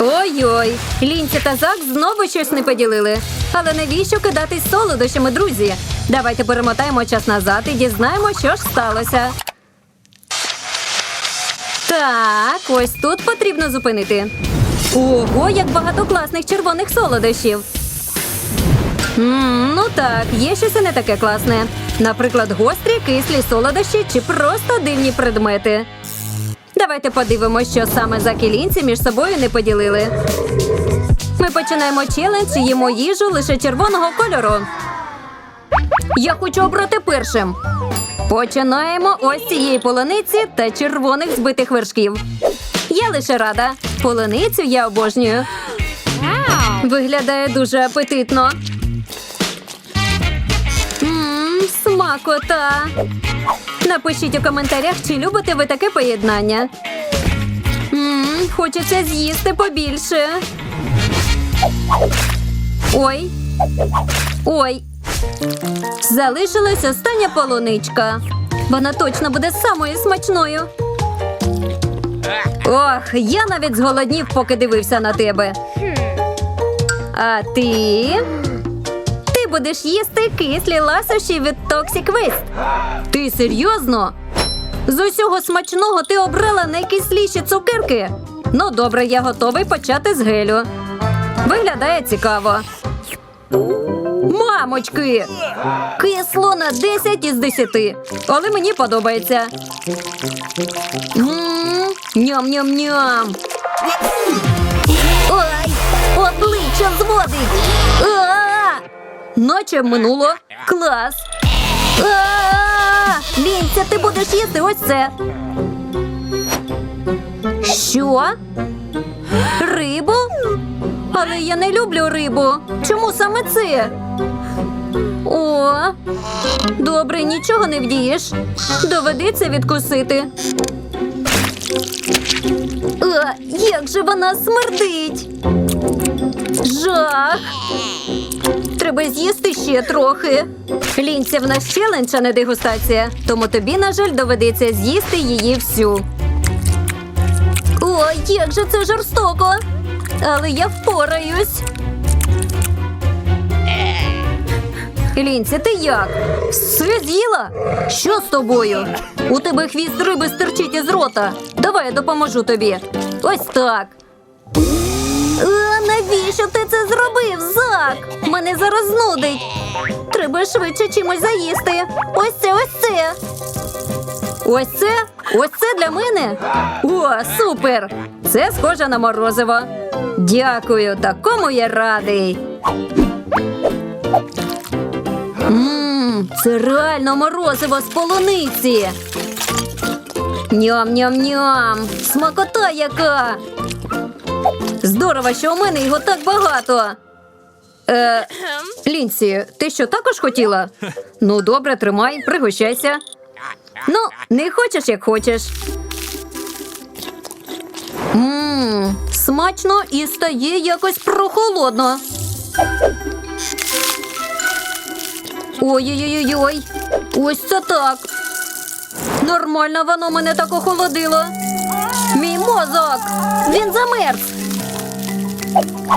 Ой-ой, Лінці та Зак знову щось не поділили. Але навіщо кидатись солодощами, друзі? Давайте перемотаємо час назад і дізнаємо, що ж сталося. Так, ось тут потрібно зупинити. Ого, як багато класних червоних солодощів. М, ну так, є щось і не таке класне. Наприклад, гострі, кислі солодощі чи просто дивні предмети. Давайте подивимося, що саме Зак і між собою не поділили. Ми починаємо челендж і їмо їжу лише червоного кольору. Я хочу обрати першим. Починаємо ось цієї полуниці та червоних збитих вершків. Я лише рада. Полуницю я обожнюю. Виглядає дуже апетитно. Смакота. Напишіть у коментарях, чи любите ви таке поєднання. Мм, хочеться з'їсти побільше. Ой. Ой. Залишилась остання полуничка. Вона точно буде самою смачною. Ох, я навіть зголоднів, поки дивився на тебе. А ти? Будеш їсти кислі ласощі від Toxic Waste. Ти серйозно? З усього смачного ти обрала найкисліші цукерки. Ну, добре, я готовий почати з гелю. Виглядає цікаво. Мамочки! Кисло на 10 із 10. Але мені подобається. Ням-ням-ням. Ой, обличчя зводить. Наче минуло. Клас. Лінця, ти будеш їсти ось це. Що? Рибу? Але я не люблю рибу. Чому саме це? О, добре, нічого не вдієш. Доведеться відкусити. А, як же вона смердить? Жах. Треба з'їсти ще трохи. Лінця в нас челендж, а не дегустація, тому тобі, на жаль, доведеться з'їсти її всю. Ой, як же це жорстоко. Але я впораюсь. Лінці, ти як? Все з'їла? Що з тобою? У тебе хвіст риби стирчить із рота. Давай я допоможу тобі. Ось так. Навіщо ти це зробив, Зак? Мене зараз знудить. Треба швидше чимось заїсти. Ось це, ось це. Ось це? Ось це для мене? О, супер! Це схоже на морозиво. Дякую, такому я радий. Ммм, це реально морозиво з полуниці. Ням-ням-ням! Смакота яка! Здорово, що у мене його так багато. Е, Лінсі, ти що також хотіла? Ну, добре, тримай, пригощайся. Ну, не хочеш, як хочеш. Ммм, смачно і стає якось прохолодно. Ой-ой-ой-ой. Ось це так. Нормально воно мене так охолодило. Мій мозок. Він замерз.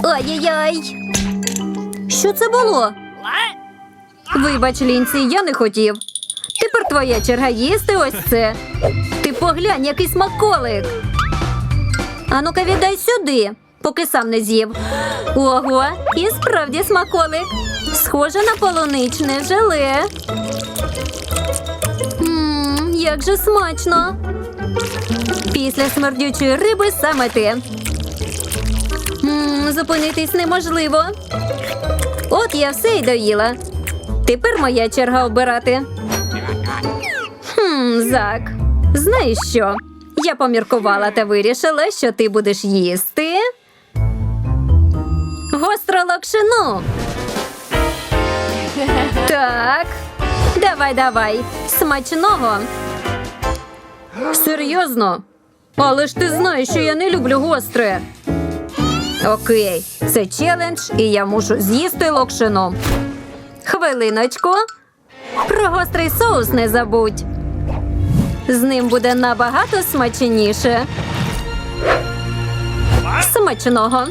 Ай-яй-яй. Що це було? Вибач, Лінці, я не хотів. Тепер твоя черга їсти ось це. Ти поглянь, який смаколик. А ну-ка віддай сюди, поки сам не з'їв. Ого, і справді смаколик. Схоже на полуничне желе. Ммм, як же смачно. Після смердючої риби саме те. Ммм, зупинитись неможливо. От я все й доїла. Тепер моя черга обирати. Хм, Зак, знаєш що? Я поміркувала та вирішила, що ти будеш їсти. Гостро локшину. Так. Давай, давай. Смачного. Серйозно? Але ж ти знаєш, що я не люблю гостре. Окей, це челендж, і я мушу з'їсти локшину. Хвилиночку. Про гострий соус не забудь. З ним буде набагато смачніше. Смачного.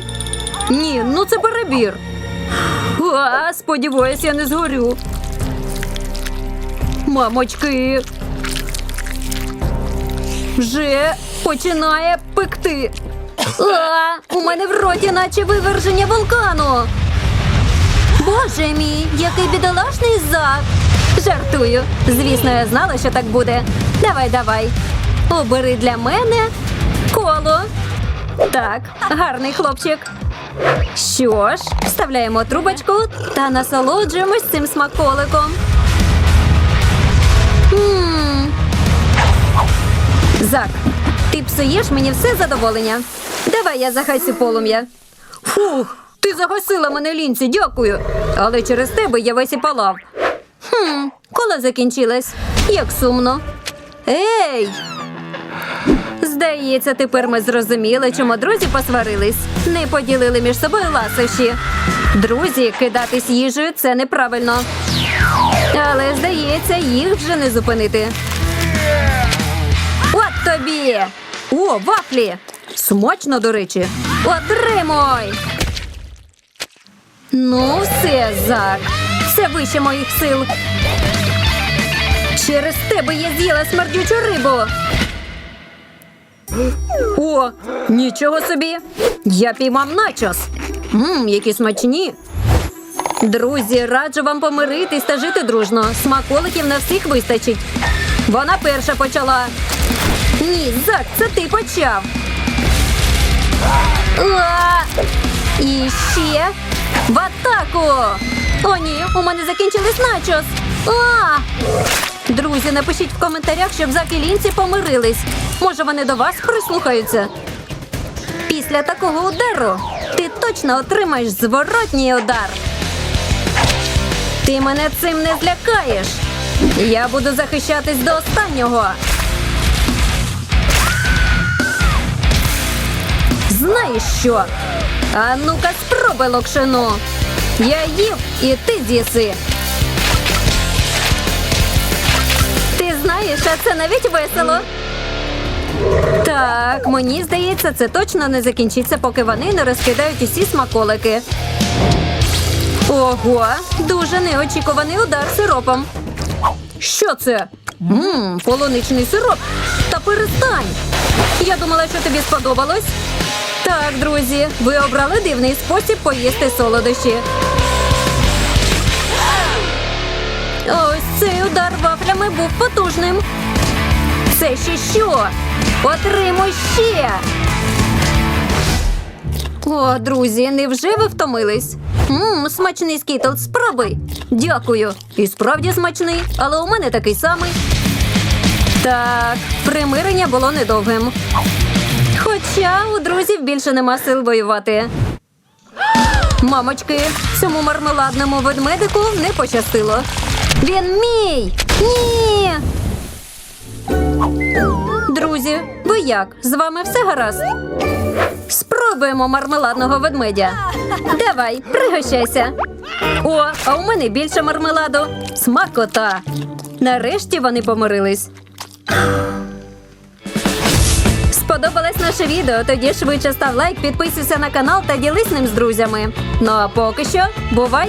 Ні, ну це перебір. А, сподіваюсь, я не згорю. Мамочки. Вже починає пекти. У мене в роті наче виверження вулкану. Боже мій, який бідолашний зак. Жартую. Звісно, я знала, що так буде. Давай, давай. Обери для мене коло. Так, гарний хлопчик. Що ж, вставляємо трубочку та насолоджуємось цим смаколиком. Зак, ти псуєш мені все задоволення. Давай я загасю полум'я. Фух, ти загасила мене лінці, дякую. Але через тебе я весь і палав. Хм, коли закінчилась? Як сумно. Ей! Здається, тепер ми зрозуміли, чому друзі посварились. Не поділили між собою ласощі. Друзі, кидатись їжею це неправильно. Але, здається, їх вже не зупинити. От тобі! О, вафлі! Смачно, до речі. Отримуй! Ну, все, Зак. Це вище моїх сил. Через тебе я з'їла смердючу рибу. О, нічого собі. Я піймав начос. Мм, які смачні. Друзі, раджу вам помиритись та жити дружно. Смаколиків на всіх вистачить. Вона перша почала. Ні, Зак, це ти почав. А! І ще в атаку. О, ні, у мене закінчились начос. А! Друзі, напишіть в коментарях, щоб Зак і Лінці помирились. Може, вони до вас прислухаються. Після такого удару ти точно отримаєш зворотній удар. Ти мене цим не злякаєш. Я буду захищатись до останнього. Знаєш що? А ну-ка спробуй локшину. Я їв і ти з'їси. Ти знаєш, а це навіть весело. Так, мені здається, це точно не закінчиться, поки вони не розкидають усі смаколики. Ого, дуже неочікуваний удар сиропом. Що це? Мм, полуничний сироп. Та перестань. Я думала, що тобі сподобалось. Так, друзі, ви обрали дивний спосіб поїсти солодощі. Ось цей удар вафлями був потужним. Це ще що? Отримуй ще. О, друзі, невже ви втомились? Мм, смачний скітл, спробуй. Дякую. І справді смачний, але у мене такий самий. Так, примирення було недовгим. Хоча у друзів більше нема сил воювати. Мамочки, цьому мармеладному ведмедику не пощастило. Він мій! Ні! Друзі, ви як? З вами все гаразд? Спробуємо мармеладного ведмедя. Давай, пригощайся. О, а у мене більше мармеладу. Смакота. Нарешті вони помирились. Наше відео? Тоді швидше став лайк, підписуйся на канал та ділись ним з друзями. Ну а поки що, бувай!